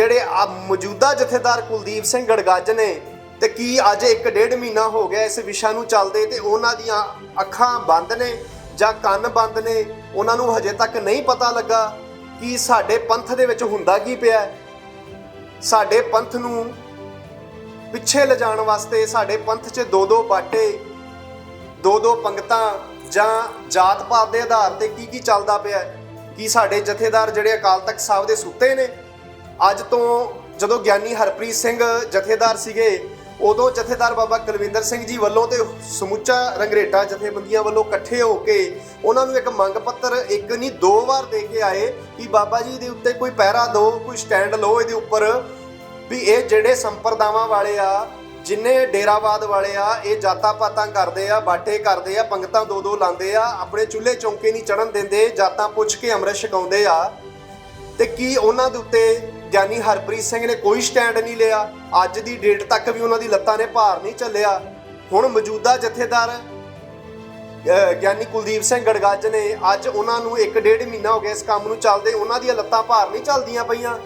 ਜਿਹੜੇ ਆ ਮੌਜੂਦਾ ਜਥੇਦਾਰ ਕੁਲਦੀਪ ਸਿੰਘ ਗੜਗੱਜ ਨੇ ਤੇ ਕੀ ਅੱਜ ਇੱਕ ਡੇਢ ਮਹੀਨਾ ਹੋ ਗਿਆ ਇਸ ਵਿਸ਼ਾ ਨੂੰ ਚੱਲਦੇ ਤੇ ਉਹਨਾਂ ਦੀਆਂ ਅੱਖਾਂ ਬੰਦ ਨੇ ਜਾਂ ਕੰਨ ਬੰਦ ਨੇ, ਉਹਨਾਂ ਨੂੰ ਹਜੇ ਤੱਕ ਨਹੀਂ ਪਤਾ ਲੱਗਾ ਕਿ ਸਾਡੇ ਪੰਥ ਦੇ ਵਿੱਚ ਹੁੰਦਾ ਕੀ ਪਿਆ ਸਾਡੇ ਪੰਥ ਨੂੰ ਪਿੱਛੇ ਲਿਜਾਣ ਵਾਸਤੇ ਸਾਡੇ ਪੰਥ 'ਚ ਦੋ ਦੋ ਬਾਟੇ, ਦੋ ਦੋ ਪੰਗਤਾਂ ਜਾਂ ਜਾਤ ਪਾਤ ਦੇ ਆਧਾਰ ਤੇ ਕੀ ਕੀ ਚੱਲਦਾ ਪਿਆ ਹੈ? ਕੀ ਸਾਡੇ ਜਥੇਦਾਰ ਜਿਹੜੇ ਅਕਾਲ ਤਖਤ ਸਾਹਿਬ ਦੇ ਸੁੱਤੇ ਨੇ ਅੱਜ ਤੋਂ ਜਦੋਂ ਗਿਆਨੀ ਹਰਪ੍ਰੀਤ ਸਿੰਘ ਜਥੇਦਾਰ ਸੀਗੇ, ਉਦੋਂ ਜਥੇਦਾਰ ਬਾਬਾ ਕੁਲਵਿੰਦਰ ਸਿੰਘ ਜੀ ਵੱਲੋਂ ਤੇ ਸਮੁੱਚਾ ਰੰਗਰੇਟਾ ਜਥੇਬੰਦੀਆਂ ਵੱਲੋਂ ਇਕੱਠੇ ਹੋ ਕੇ ਉਹਨਾਂ ਨੂੰ ਇੱਕ ਮੰਗ ਪੱਤਰ ਇੱਕ ਨਹੀਂ, ਦੋ ਵਾਰ ਦੇ ਕੇ ਆਏ ਕਿ ਬਾਬਾ ਜੀ ਦੇ ਉੱਤੇ ਕੋਈ ਪਹਿਰਾ ਦਿਓ ਕੋਈ ਸਟੈਂਡ ਲਓ ਇਹਦੇ ਉੱਪਰ ਵੀ ਇਹ ਜਿਹੜੇ ਸੰਪਰਦਾਵਾਂ ਵਾਲੇ ਆ, ਜਿੰਨੇ ਡੇਰਾਵਾਦ ਵਾਲੇ ਆ, ਇਹ ਜਾਤਾਂ ਪਾਤਾਂ ਕਰਦੇ ਆ, ਬਾਟੇ ਕਰਦੇ ਆ, ਪੰਗਤਾਂ ਦੋ ਦੋ ਲਾਉਂਦੇ ਆ, ਆਪਣੇ ਚੁੱਲ੍ਹੇ ਚੌਂਕੇ ਨਹੀਂ ਚੜਨ ਦਿੰਦੇ, ਜਾਤਾਂ ਪੁੱਛ ਕੇ ਅੰਮ੍ਰਿਤ ਛਕਾਉਂਦੇ ਆ, ਤੇ ਕੀ ਉਹਨਾਂ ਦੇ ਉੱਤੇ ਗਿਆਨੀ ਹਰਪ੍ਰੀਤ ਸਿੰਘ ਨੇ ਕੋਈ ਸਟੈਂਡ ਨਹੀਂ ਲਿਆ। ਅੱਜ ਦੀ ਡੇਟ ਤੱਕ ਵੀ ਉਹਨਾਂ ਦੀ ਲੱਤਾਂ ਨੇ ਭਾਰ ਨਹੀਂ ਚੱਲਿਆ ਹੁਣ ਮੌਜੂਦਾ ਜਥੇਦਾਰ, ਅਹ, ਗਿਆਨੀ ਕੁਲਦੀਪ ਸਿੰਘ ਗੜਗੱਜ ਨੇ ਅੱਜ ਉਹਨਾਂ ਨੂੰ ਇੱਕ ਡੇਢ ਮਹੀਨਾ ਹੋ ਗਿਆ ਇਸ ਕੰਮ ਨੂੰ ਚੱਲਦੇ, ਉਹਨਾਂ ਦੀਆਂ ਲੱਤਾਂ ਭਾਰ ਨਹੀਂ ਚੱਲਦੀਆਂ ਪਈਆਂ।